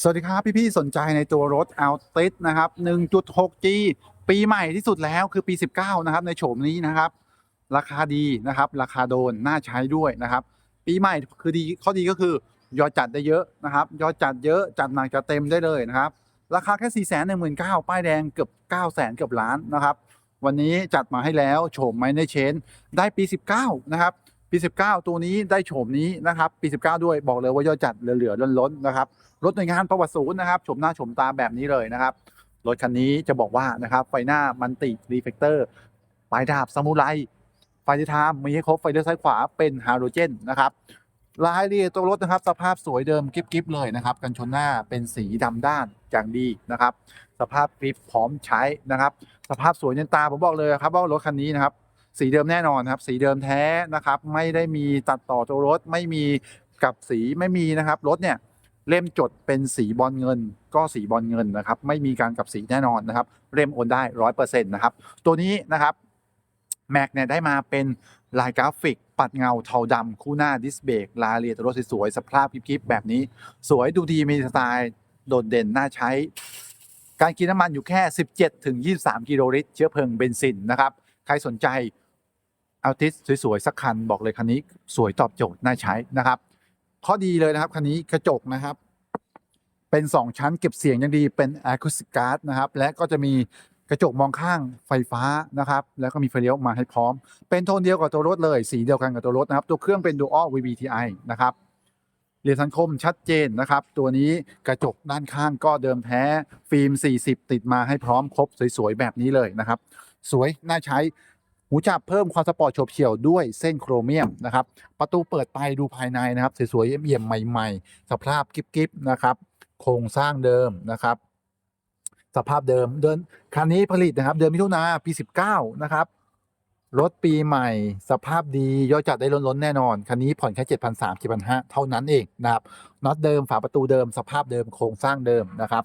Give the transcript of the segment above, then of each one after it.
สวัสดีครับ พี่ๆสนใจในตัวรถ Altis นะครับ 1.6G ปีใหม่ที่สุดแล้วคือปี 19 นะครับ ในโฉมนี้นะครับ ราคาดีนะครับ ราคาโดน น่าใช้ด้วยนะครับ ปีใหม่คือดีข้อดีก็คือยอดจัดได้เยอะนะครับ ยอดจัดเยอะ จัดหนักจัดเต็มได้เลยนะครับ ราคาแค่ 4 1 9 0 0 0ป้ายแดงเกือบ 9 0 0 0 0เกือบล้านนะครับ วันนี้จัดมาให้แล้วโฉมไมเนเชนได้ปี 19 นะครับ ปี 19 ตัวนี้ได้โฉมนี้นะครับ ปี 19 ด้วยบอกเลยว่ายอดจัดเหลือๆล้นๆนะครับ รถหน่วยงานประวัติศูนย์นะครับชมหน้าชมตาแบบนี้เลยนะครับ รถคันนี้จะบอกว่านะครับไฟหน้ามันติรีเฟกเตอร์ปลายดาบซามูไรไฟที่ทามมีให้ครบไฟเลี้ยวซ้ายขวาเป็นฮาโลเจนนะครับรายละเอียดตัวรถนะครับ สภาพสวยเดิมกิฟๆเลยนะครับ กันชนหน้าเป็นสีดำด้านอย่างดีนะครับ สภาพกริปพร้อมใช้นะครับ สภาพสวยเนียนตาผมบอกเลยครับว่ารถคันนี้นะครับ สีเดิมแน่นอนครับ สีเดิมแท้นะครับ ไม่ได้มีตัดต่อตัวรถไม่มีกับสีไม่มีนะครับรถเนี่ย เล่มจดเป็นสีบอลเงิน ก็สีบอลเงินนะครับ ไม่มีการกลับสีแน่นอนนะครับ เล่มโอนได้ร้อยเปอร์เซ็นต์นะครับ ตัวนี้นะครับแม็กเนี่ยได้มาเป็นลายกราฟิก ปัดเงาเทาดำคู่หน้าดิสเบรกรายเอียดรถสวยๆสภาพคลิปๆแบบนี้ สวยดูดีมีสไตล์โดดเด่นน่าใช้ การกินน้ำมันอยู่แค่ 17ถึง23 กิโลลิตร เชื้อเพลิงเบนซินนะครับ ใครสนใจเอาติสสวยๆ สักคันบอกเลยคันนี้สวยตอบโจทย์น่าใช้นะครับ ข้อดีเลยนะครับคันนี้กระจกนะครับ เป็น 2 ชั้นเก็บเสียงอย่างดีเป็น Acoustic Guard นะครับ และก็จะมีกระจกมองข้างไฟฟ้านะครับ แล้วก็มีไฟเลี้ยวมาให้พร้อม เป็นโทนเดียวกับตัวรถเลย สีเดียวกันกับตัวรถนะครับ ตัวเครื่องเป็น Dual VVTi นะครับเรียนสังคมชัดเจนนะครับ ตัวนี้กระจกด้านข้างก็เดิมแท้ฟิล์ม 40 ติดมาให้พร้อมครบสวยๆแบบนี้เลยนะครับ สวยน่าใช้ หูจับเพิ่มความสปอร์ตโฉบเฉี่ยวด้วยเส้นโครเมียมนะครับ ประตูเปิดไปดูภายในนะครับ สวยๆเอี่ยมๆใหม่ๆ สภาพกิ๊บๆนะครับ โครงสร้างเดิมนะครับ สภาพเดิมเดินคันนี้ผลิตนะครับ เดือนมิถุนาปี 19 นะครับรถปีใหม่ สภาพดียอดจัดได้ล้นๆแน่นอน คันนี้ผ่อนแค่7,300 7,500 เท่านั้นเองนะครับน็อตเดิมฝาประตูเดิม สภาพเดิมโครงสร้างเดิมนะครับ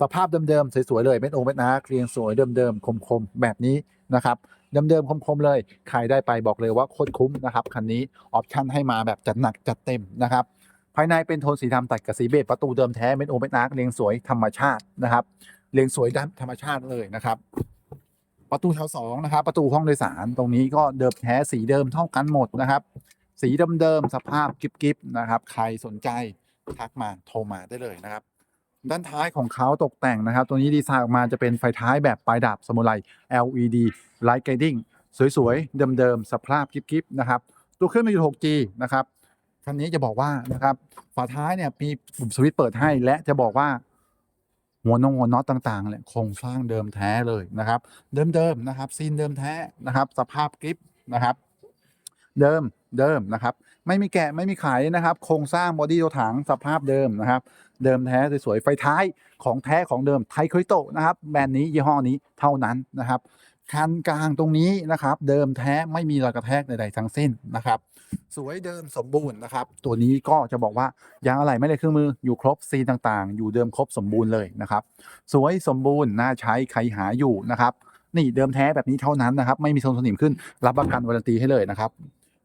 สภาพเดิมๆสวยๆเลยเม็ดองเม็ดนาเกรียงสวยเดิมๆคมๆแบบนี้นะครับ เดิมๆคมๆเลย ใครได้ไปบอกเลยว่าโคตรคุ้มนะครับคันนี้ออปชั่นให้มาแบบจัดหนักจัดเต็มนะครับภายในเป็นโทนสีดำตัดกับสีเบจประตูเดิมแท้เม็ดโอเม็ดอาร์เรียงสวยธรรมชาตินะครับเรียงสวยด้านธรรมชาติเลยนะครับ ประตูแถวสองนะครับ ประตูห้องโดยสารตรงนี้ก็เดิมแท้สีเดิมเท่ากันหมดนะครับ สีเดิมๆสภาพกิ๊บๆนะครับ ใครสนใจทักมาโทรมาได้เลยนะครับ ด้านท้ายของเขาตกแต่งนะครับ ตัวนี้ดีไซน์ออกมาจะเป็นไฟท้ายแบบปลายดาบสมุไร LED Light Guiding สวยๆ เดิมๆสภาพกิ๊บๆนะครับ ตัวเครื่อง 1.6G นะครับ คันนี้จะบอกว่านะครับฝาท้ายเนี่ยมีปุ่มสวิตช์เปิดให้ และจะบอกว่าหัวนงหัวน็อตต่างๆเนี่ยโครงสร้างเดิมแท้เลยนะครับ เดิมๆนะครับซีนเดิมแท้นะครับ สภาพกริปนะครับ เดิมเดิมนะครับ ไม่มีแกะไม่มีขายนะครับ โครงสร้างบอดี้ตัวถังสภาพเดิมนะครับ เดิมแท้สวยๆไฟท้ายของแท้ของเดิมไทคริโตนะครับแบรนด์นี้ยี่ห้อนี้เท่านั้นนะครับคันกลางตรงนี้นะครับเดิมแท้ไม่มีรอยกระแทกใดๆทั้งสิ้นนะครับ สวยเดิมสมบูรณ์นะครับ ตัวนี้ก็จะบอกว่ายางอะไหล่ไม่ได้เครื่องมืออยู่ครบซีนต่างๆ อยู่เดิมครบสมบูรณ์เลยนะครับ สวยสมบูรณ์น่าใช้ใครหาอยู่นะครับ นี่เดิมแท้แบบนี้เท่านั้นนะครับ ไม่มีทรงสนิมขึ้นรับประกันวารันตีให้เลยนะครับ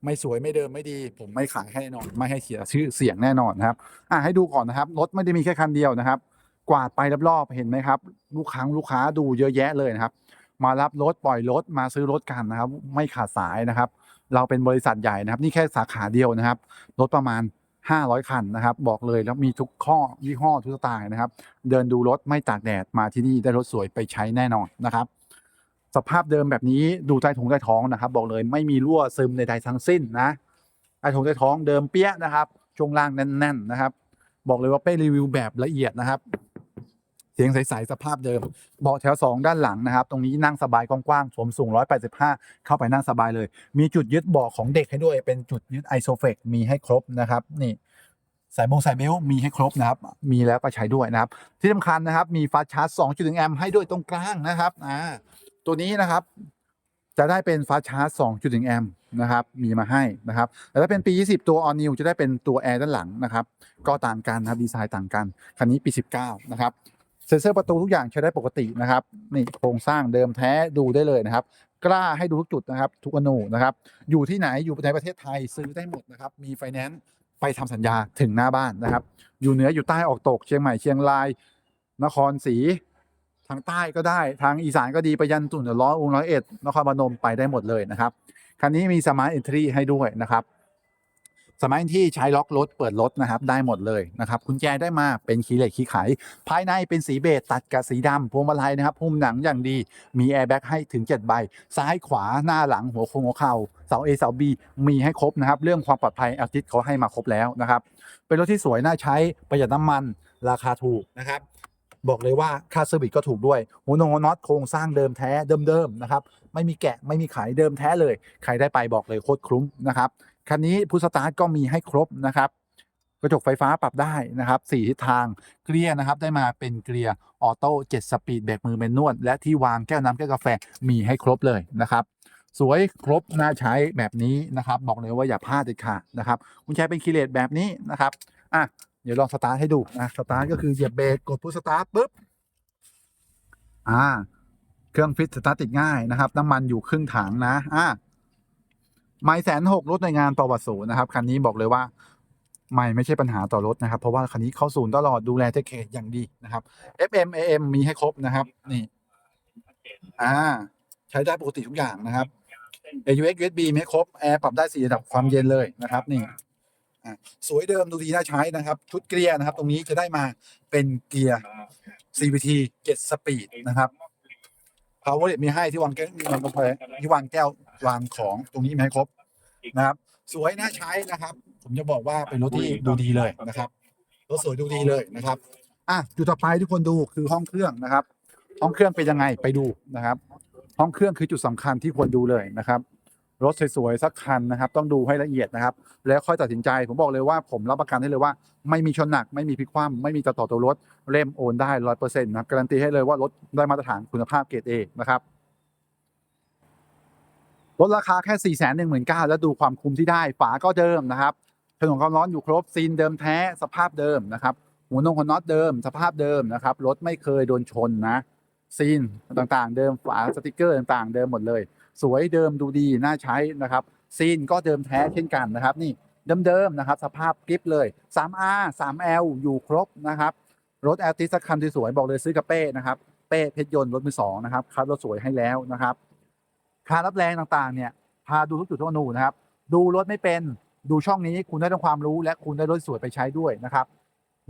ไม่สวยไม่เดิมไม่ดี ผมไม่ขายให้แน่นอน ไม่ให้เสียชื่อเสียงแน่นอนนะครับอะให้ดูก่อนนะครับรถไม่ได้มีแค่คันเดียวนะครับ กวาดไปรอบๆเห็นไหมครับ ลูกค้าลูกค้าดูเยอะแยะเลยนะครับ มารับรถปล่อยรถมาซื้อรถกันนะครับ ไม่ขาดสายนะครับ เราเป็นบริษัทใหญ่นะครับ นี่แค่สาขาเดียวนะครับรถประมาณ 500 คันนะครับ บอกเลยแล้วมีทุกข้อยี่ห้อทุกสไตล์นะครับ เดินดูรถไม่ตากแดดมาที่นี่ได้รถสวยไปใช้แน่นอนนะครับ สภาพเดิมแบบนี้ดูใต้ถุงใต้ท้องนะครับ บอกเลยไม่มีรั่วซึมใดๆทั้งสิ้นนะใต้ถุงใต้ท้องเดิมเปี้ยนะครับ ช่วงล่างแน่น ๆนะครับ บอกเลยว่าเป้รีวิวแบบละเอียดนะครับ เสียงใสๆสภาพเดิมเบาะแถว 2 ด้านหลังนะครับ ตรงนี้นั่งสบายกว้างๆสวมสูง 185 เข้าไปนั่งสบายเลย มีจุดยึดเบาะของเด็กให้ด้วย เป็นจุดยึดไอโซเฟกมีให้ครบนะครับ นี่สายบงสายเบล์มีให้ครบนะครับ มีแล้วก็ใช้ด้วยนะครับ ที่สำคัญนะครับ มีฟาสชาร์จ2.1แอมป์ให้ด้วยตรงกลางนะครับ อ่า ตัวนี้นะครับ จะได้เป็นฟาชาร์จ2.1แอมป์นะครับ มีมาให้นะครับ แต่ถ้าเป็นปี 20 ตัว All New จะได้เป็นตัวแอร์ด้านหลังนะครับ ก็ต่างกันนะครับดีไซน์ต่างกัน คันนี้ปี 19 นะครับ เซ็นเซอร์ประตูทุกอย่างใช้ได้ปกตินะครับ นี่โครงสร้างเดิมแท้ดูได้เลยนะครับ กล้าให้ดูทุกจุดนะครับ ทุกอนูนะครับ อยู่ที่ไหนอยู่ในประเทศไทยซื้อได้หมดนะครับ มีไฟแนนซ์ไปทำสัญญาถึงหน้าบ้านนะครับ อยู่เหนืออยู่ใต้ออกตกเชียงใหม่เชียงราย นครศรี ทางใต้ก็ได้ทางอีสานก็ดีไปยันตุ่นร้อยองค์ร้อยเอ็ดนครพนมไปได้หมดเลยนะครับ คันนี้มีสมาร์ทเอนทรีให้ด้วยนะครับสมาร์ทที่ใช้ล็อกรถเปิดรถนะครับได้หมดเลยนะครับกุญแจได้มาเป็นคีย์เหล็กคีย์ไข ภายในเป็นสีเบจตัดกับสีดำพวงมาลัยนะครับหุ้มหนังอย่างดีมีแอร์แบ็กให้ถึง 7 ใบ ซ้ายขวาหน้าหลังหัวโค้งหัวเข่าเสา A เสา B มีให้ครบนะครับ เรื่องความปลอดภัยอาทิตย์เขาให้มาครบแล้วนะครับ เป็นรถที่สวยน่าใช้ประหยัดน้ำมันราคาถูกนะครับ บอกเลยว่าค่าเซอร์วิสก็ถูกด้วยหัวนงน็อตโครงสร้างเดิมแท้เดิมๆนะครับไม่มีแกะไม่มีขายเดิมแท้เลย ใครได้ไปบอกเลยโคตรคุ้มนะครับคันนี้พุทสตาร์ทก็มีให้ครบนะครับกระจกไฟฟ้าปรับได้นะครับสี่ทิศทางเกลียร์นะครับได้มาเป็นเกลียร์ออโต้7สปีดเบกมือเมนนวด และที่วางแก้วน้ำแก้วกาแฟมีให้ครบเลยนะครับ สวยครบน่าใช้แบบนี้นะครับ บอกเลยว่าอย่าพลาดเด็ดขาดนะครับคุณใช้เป็นคีเลสแบบนี้นะครับ อะเดี๋ยวลองสตาร์ทให้ดูนะสตาร์ทก็คือเหยียบเบรกกดพุทสตาร์ทปุ๊บอ่า เครื่องฟิตสตาร์ทติดง่ายนะครับ น้ำมันอยู่ครึ่งถังนะ อ่าไม่แสนหกรถในงานประวัติศูนย์นะครับคันนี้บอกเลยว่าไม่ไม่ใช่ปัญหาต่อรถนะครับ เพราะว่าคันนี้เข้าศูนย์ตลอดดูแลเทคเคอย่างดีนะครับ FM AM มีให้ครบนะครับ นี่ อ่า ใช้ได้ปกติทุกอย่างนะครับ AUX USB มีให้ครบแอร์ปรับได้สี่ระดับความเย็นเลยนะครับ นี่ สวยเดิมดูดีน่าใช้นะครับ ชุดเกียร์นะครับ ตรงนี้จะได้มาเป็นเกียร์ CVT 7 Speed นะครับ power มีให้ที่วางแก้วมีวางกาแฟที่วางแก้ววางของตรงนี้มีให้ครบนะครับ สวยน่าใช้นะครับ ผมจะบอกว่าเป็นรถที่ดูดีเลยนะครับรถสวยดูดีเลยนะครับอะจุดต่อไปทุกคนดูคือห้องเครื่องนะครับ ห้องเครื่องเป็นยังไงไปดูนะครับ ห้องเครื่องคือจุดสำคัญที่ควรดูเลยนะครับ รถสวยๆสักคันนะครับ ต้องดูให้ละเอียดนะครับ แล้วค่อยตัดสินใจผมบอกเลยว่าผมรับประกันให้เลยว่า ไม่มีชนหนัก ไม่มีพลิกคว่ำไม่มีต่อต่อตัวรถเล่มโอนได้ร้อยเปอร์เซ็นต์นะครับการันตีให้เลยว่ารถได้มาตรฐานคุณภาพเกรดเอนะครับลดราคาแค่4ี่แสนหนึ่งหมื่นเก้าแล้วดูความคุ้มที่ได้ ฝาก็เดิมนะครับถนนความร้อนอยู่ครบซีนเดิมแท้สภาพเดิมนะครับหัวนงหัวน็อตเดิม สภาพเดิมนะครับรถไม่เคยโดนชนนะ ซีนต่างๆ เดิมฝาสติกเกอร์ต่างๆ เดิมหมดเลย สวยเดิมดูดีน่าใช้นะครับซีนก็เดิมแท้เช่นกันนะครับ นี่เดิมๆนะครับ สภาพกริปเลย 3R 3L อยู่ครบนะครับรถแอลติสักคันสวยๆบอกเลยซื้อกับเป้นะครับเป้เพชรยนต์รถมือสองนะครับคัดรถสวยให้แล้วนะครับคารับแรงต่างๆ เนี่ยพาดูทุกจุดทุกอนูนะครับ ดูรถไม่เป็นดูช่องนี้คุณได้ทั้งความรู้ และคุณได้รถสวยไปใช้ด้วยนะครับ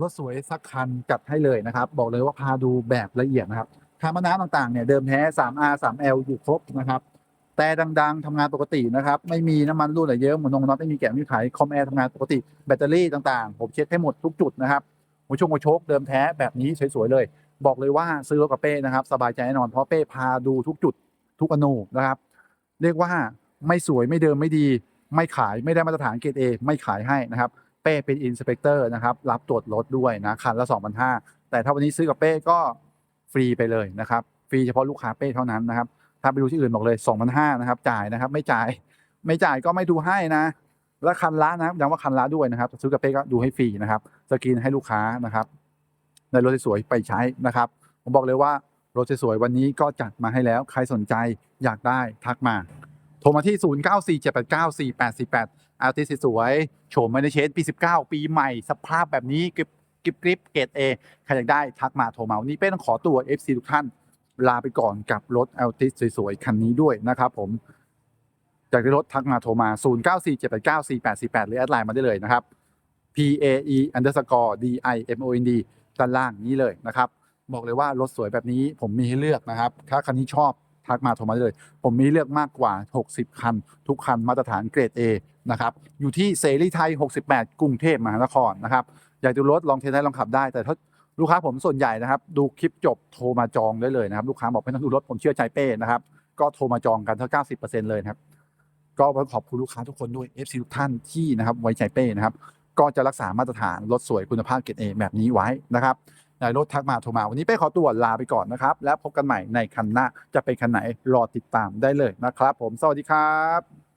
รถสวยสักคันจัดให้เลยนะครับ บอกเลยว่าพาดูแบบละเอียดนะครับ คาร์บอนน้ำต่างๆเนี่ยเดิมแท้ 3R 3L อยู่ครบนะครับแต่ดังๆทำงานปกตินะครับ ไม่มีน้ำมันรั่วไหลเยอะเหมุนนงน็อตไม่มีแกะไม่มีไขคอมแอร์ทำงานปกติแบตเตอรี่ต่างๆ ผมเช็คให้หมดทุกจุดนะครับหัวชงหัวโชคเดิมแท้แบบนี้สวยๆเลย บอกเลยว่าซื้อรถกับเป้นะครับ สบายใจแน่นอนเพราะเป้พาดูทุกจุดทุกอนูนะครับ เรียกว่าไม่สวยไม่เดิมไม่ดี ไม่ขายไม่ได้มาตรฐานเกรดเอไม่ขายให้นะครับ เป้เป็นอินสเปกเตอร์นะครับรับตรวจรถด้วยนะคันละ2,500แต่ถ้าวันนี้ซื้อกับเป้ก็ ฟรีไปเลยนะครับฟรีเฉพาะลูกค้าเป้เท่านั้นนะครับ ถ้าไปดูที่อื่นบอกเลย2,500นะครับ จ่ายนะครับ ไม่จ่ายไม่จ่ายก็ไม่ดูให้นะ และคันละนะครับย้ำว่าคันละด้วยนะครับ ซื้อกับเป้ก็ดูให้ฟรีนะครับสกรีนให้ลูกค้านะครับ ในรถสวยไปใช้นะครับ ผมบอกเลยว่ารถสวยวันนี้ก็จัดมาให้แล้ว ใครสนใจอยากได้ทักมา โทรมาที่ 0947894848อาร์ติสสวยโฉมไม่ได้เชนปี19 ปีใหม่ สภาพแบบนี้กริบ กริบกริบเกรดเอใครอยากได้ทักมาโทรมาวันนี้เป้ต้องขอตัว FC ทุกท่านลาไปก่อนกับรถ a l t i s สสวยๆ คันนี้ด้วยนะครับผมจากที่รถทักมาโทรมา 0947894848 หรือแอดไลน์มาได้เลยนะครับ P A E underscore D I M O N D ด้านล่างนี้เลยนะครับ บอกเลยว่ารถสวยแบบนี้ผมมีให้เลือกนะครับ ถ้าคันนี้ชอบทักมาโทรมาได้เลย ผมมีเลือกมากกว่า 60 คัน ทุกคันมาตรฐานเกรด A นะครับ อยู่ที่เสรีไทย 68 กรุงเทพมหานครนะครับ อยากดูรถลองเทสได้ลองขับได้ แต่ถ้าลูกค้าผมส่วนใหญ่นะครับ ดูคลิปจบโทรมาจองได้เลยนะครับ ลูกค้าบอกไม่ต้องดูรถผมเชื่อใจเป้นะครับ ก็โทรมาจองกันเท่า90%เลยนะครับ ก็ขอบคุณลูกค้าทุกคนด้วย FC ทุกท่านที่นะครับไว้ใจเป้นะครับ ก็จะรักษามาตรฐานรถสวยคุณภาพเกรด A แบบนี้ไว้นะครับในรถทักมาโทรมาวันนี้เป้ขอตัวลาไปก่อนนะครับ แล้วพบกันใหม่ในคันหน้าจะเป็นคันไหนรอติดตามได้เลยนะครับ ผมสวัสดีครับ